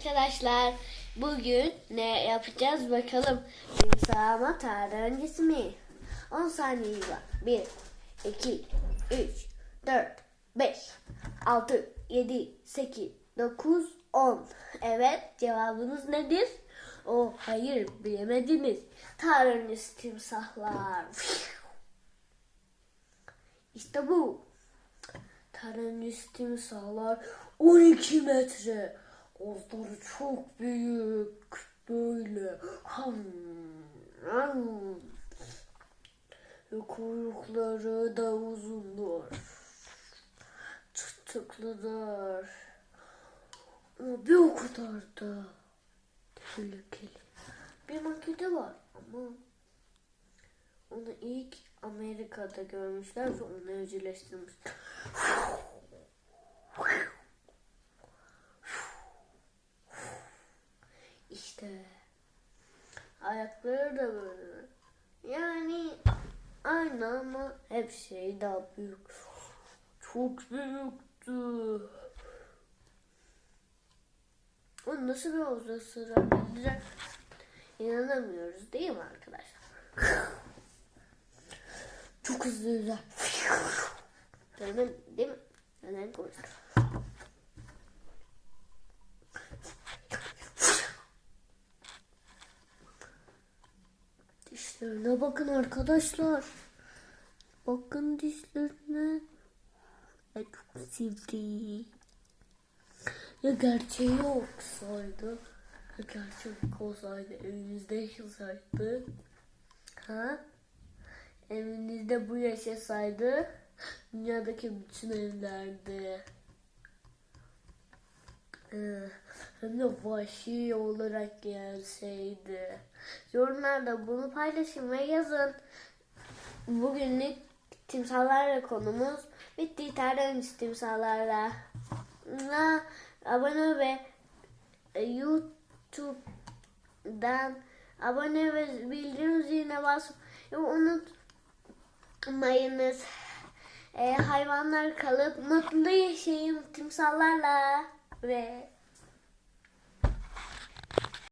arkadaşlar. Bugün ne yapacağız bakalım. İmsama tarih öncesi mi? 10 saniye var. 1, 2, 3, 4, 5, 6, 7, 8, 9, 10. Evet cevabınız nedir? O hayır bilemediniz. Öncesi timsahlar. İşte bu. Tarih timsahlar 12 metre. Ağızları çok büyük. Böyle. Ham, ham. Ve kuyrukları da uzundur. Çıtıklıdır. Ama bir o kadar da tehlikeli. Bir maketi var ama onu ilk Amerika'da görmüşler ve onu evcilleştirmişler. İşte ayakları da böyle. Yani aynı ama hep şey daha büyük. Çok büyüktü. O nasıl bir havuza sığabilecek? İnanamıyoruz değil mi arkadaşlar? Çok hızlı yüzer. Değil mi? Değil mi? Neden konuştuk? Dişlerine bakın arkadaşlar. Bakın dişlerine. Ay çok sivri. Ya gerçeği olsaydı. Ya gerçek olsaydı evinizde yaşasaydı. Ha? Evinizde bu yaşasaydı. Dünyadaki bütün evlerde. Ee, de vahşi olarak gelseydi. Yorumlarda bunu paylaşın ve yazın. Bugünlük timsahlarla konumuz bitti. Tertemiz timsahlarla. Na, abone ve e, YouTube'dan abone ve bildirim ziline basmayı unutmayınız. E, hayvanlar kalıp mutlu yaşayın timsahlarla ve